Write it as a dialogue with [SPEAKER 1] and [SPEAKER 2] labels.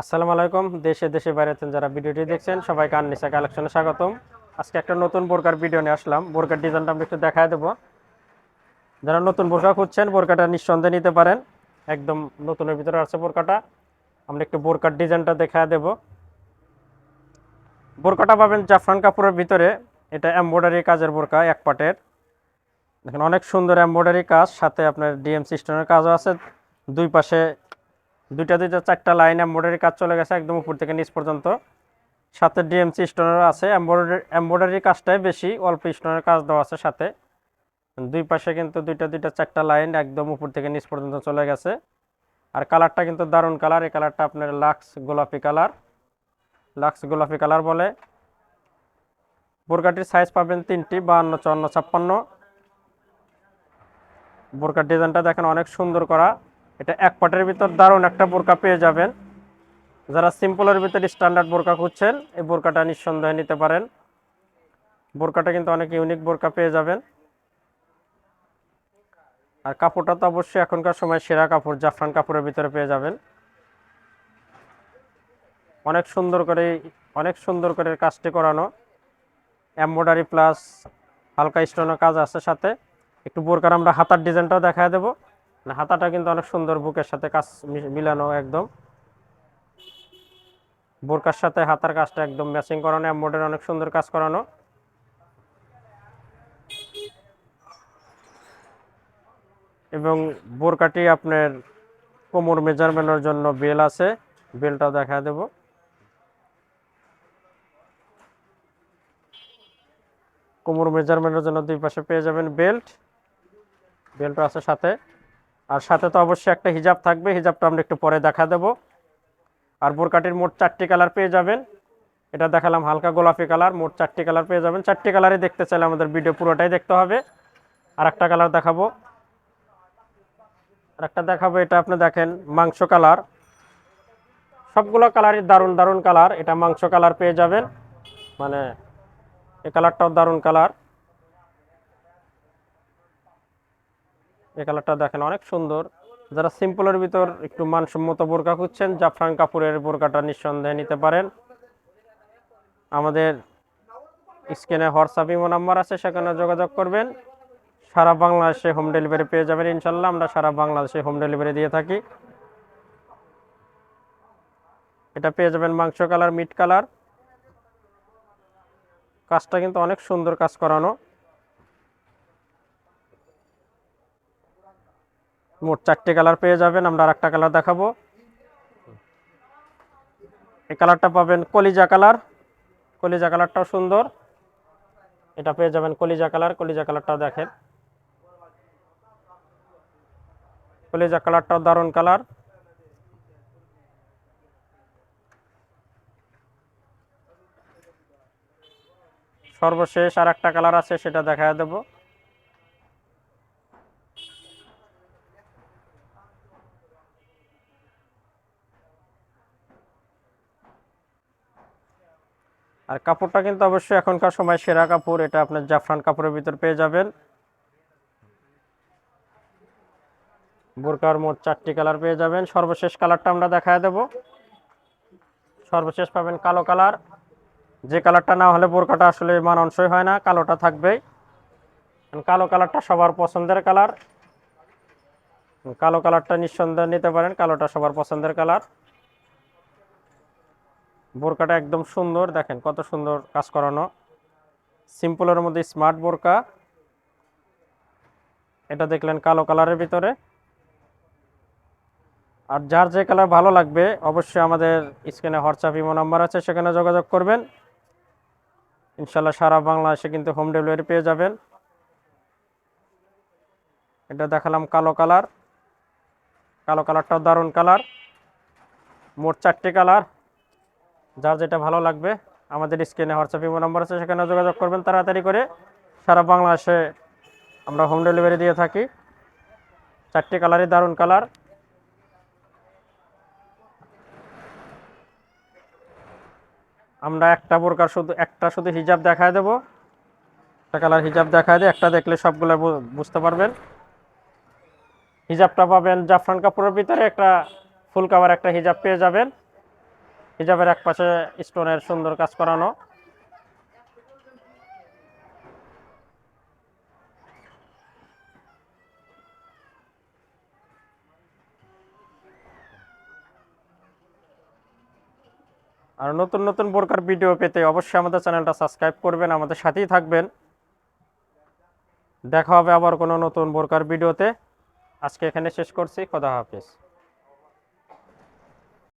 [SPEAKER 1] আসসালামু আলাইকুম। দেশে দেশে বাইরে থেকে যারা ভিডিওটি দেখছেন, সবাইকে আননিসা কালেকশনে স্বাগতম। আজকে একটা নতুন বোরকার ভিডিও নিয়ে আসলাম। বোরকার ডিজাইনটা আমরা একটু দেখায় দেবো। যারা নতুন বোরকা খুঁজছেন, বোরকাটা নিঃসন্দেহে নিতে পারেন। একদম নতুনের ভিতরে আছে বোরকাটা। আমরা একটু বোরকার ডিজাইনটা দেখায় দেব। বোরকাটা পাবেন জাফরান কাপড়ের ভিতরে। এটা এমব্রয়ডারি কাজের বোরকা, এক পাটের। দেখেন অনেক সুন্দর এমব্রয়ডারি কাজ। সাথে আপনার ডিএম সিস্টেমের কাজও আছে। দুই পাশে দুইটা দুইটা চারটা লাইন এমব্রয়ডারি কাজ চলে গেছে একদম উপর থেকে নিচ পর্যন্ত। সাথে ডিএমসি স্টোনেরও আছে। এমব্রয়ডারি এমব্রয়ডারি কাজটাই বেশি, অল্প স্টোনের কাজ দেওয়া আছে সাথে। দুই পাশে কিন্তু দুইটা দুইটা চারটা লাইন একদম উপর থেকে নিচ পর্যন্ত চলে গেছে। আর কালারটা কিন্তু দারুণ কালার এই কালারটা আপনার লাক্স গোলাপি কালার লাক্স গোলাপি কালার বলে। বোরকাটির সাইজ পাবেন তিনটি, বাহান্ন, চুয়ান্ন, ছাপ্পান্ন। বোরকার ডিজাইনটা দেখেন অনেক সুন্দর করা। এটা এক পাটের ভিতর দারুণ একটা বোরকা পেয়ে যাবেন। যারা সিম্পলের ভিতর স্ট্যান্ডার্ড বোরকা খুঁজছেন, এই বোরকাটা নিঃসন্দেহে নিতে পারেন। বোরকাটা কিন্তু অনেক ইউনিক বোরকা পেয়ে যাবেন। আর কাপড়টা তো অবশ্যই এখনকার সময় সেরা কাপড়, জাফরান কাপড়ের ভিতরে পেয়ে যাবেন। অনেক সুন্দর করে, অনেক সুন্দর করে কাজটি করানো। এমব্রয়ডারি প্লাস হালকা স্টোনের কাজ আছে সাথে। একটু বোরকার আমরা হাতার ডিজাইনটাও দেখায় দেবো। হাতাটা কিন্তু অনেক সুন্দর বুকের সাথে কাজ মিলানো একদম। বোরকার সাথে হাতার কাজটা একদম ম্যাচিং করানো এমব্রয়ডারি অনেক সুন্দর কাজ করানো। এবং বোরকাটি আপনার কোমর মেজারমেন্টের জন্য বেল আছে বেলটাও দেখা দেব। কোমর মেজারমেন্টের জন্য দুই পাশে পেয়ে যাবেন বেল্ট। বেল্ট আছে সাথে। আর সাথে তো অবশ্যই একটা হিজাব থাকবে, হিজাবটা আমরা একটু পরে দেখা দেব। আর বোরকাটির মোট চারটি কালার পেয়ে যাবেন। এটা দেখালাম হালকা গোলাপি কালার, মোট চারটি কালার পেয়ে যাবেন। চারটি কালারই দেখতে চাইলে আমাদের ভিডিও পুরোটাই দেখতে হবে। আর একটা কালার দেখাবো। আর একটা দেখাবো, এটা আপনি দেখেন মাংস কালার। সবগুলো কালারই দারুণ দারুণ কালার। এটা মাংস কালার পেয়ে যাবেন। মানে এ কালারটাও দারুণ কালার। এই কালারটা দেখেন, অনেক সুন্দর। যারা সিম্পলের ভিতর একটু মানসম্মত বোরকা খুঁজছেন, জাফরান কাপুরের বোরকাটা নিঃসন্দেহে নিতে পারেন। আমাদের স্ক্রিনে হোয়াটসঅ্যাপ ইমো নাম্বার আছে, সেখানে যোগাযোগ করবেন। সারা বাংলাদেশে হোম ডেলিভারি পেয়ে যাবেন ইনশাল্লাহ আমরা সারা বাংলাদেশে হোম ডেলিভারি দিয়ে থাকি। এটা পেয়ে যাবেন মাংস কালার, মিট কালার। কাজটা কিন্তু অনেক সুন্দর কাজ করানো। মোট চারটে কালার পেয়ে যাবেন, আমরা আর একটা কালার দেখাবো। এই কালারটা পাবেন কলিজা কালার। কলিজা কালারটাও সুন্দর। এটা পেয়ে যাবেন কলিজা কালার। কলিজা কালারটাও দেখেন। কলিজা কালারটাও দারুণ কালার। সর্বশেষ আর একটা কালার আছে, সেটা দেখা দেবো। আর কাপড়টা কিন্তু অবশ্যই এখনকার সময় সেরা কাপড়, এটা আপনার জাফরান কাপড়ের ভিতর পেয়ে যাবেন। বোরকার মোট চারটি কালার পেয়ে যাবেন। সর্বশেষ কালারটা আমরা দেখায় দেব। সর্বশেষ পাবেন কালো কালার। যে কালারটা না হলে বোরকাটা আসলে মানানসই হয় না, কালোটা থাকবেই। কালো কালারটা সবার পছন্দের কালার। কালো কালারটা নিঃসন্দেহে নিতে পারেন, কালোটা সবার পছন্দের কালার। বোরকাটা একদম সুন্দর, দেখেন কত সুন্দর কাজ করানো। সিম্পলের মধ্যে স্মার্ট বোরকা। এটা দেখলেন কালো কালারের ভিতরে। আর যার যে কালার ভালো লাগবে, অবশ্যই আমাদের স্ক্রিনে হোয়াটসঅ্যাপ ইমো নাম্বার আছে, সেখানে যোগাযোগ করবেন। ইনশাল্লাহ সারা বাংলাদেশে কিন্তু হোম ডেলিভারি পেয়ে যাবেন। এটা দেখালাম কালো কালার। কালো কালারটাও দারুণ কালার। মোট চারটি কালার। যার যেটা ভালো লাগবে, আমাদের স্ক্রিনে হোয়াটসঅ্যাপ ইমো নাম্বার আছে, সেখানে যোগাযোগ করবেন তাড়াতাড়ি করে। সারা বাংলাদেশে আমরা হোম ডেলিভারি দিয়ে থাকি। চারটি কালারই দারুণ কালার আমরা একটা বোরকার শুধু, একটা শুধু হিজাব দেখায় দেবো। একটা কালার হিজাব দেখায় দেয়, একটা দেখলে সবগুলো বুঝতে পারবেন। হিজাবটা পাবেন জাফরান কাপড়ের ভিতরে একটা ফুল কাভার একটা হিজাব পেয়ে যাবেন। হিজাবের এক পাশে স্টোনের সুন্দর কাজ করানো। আর নতুন নতুন বোরকার ভিডিও পেতে অবশ্যই আমাদের চ্যানেলটা সাবস্ক্রাইব করবেন, আমাদের সাথেই থাকবেন। দেখা হবে আবার কোনো নতুন বোরকার ভিডিওতে। আজকে এখানে শেষ করছি, খোদা হাফিজ।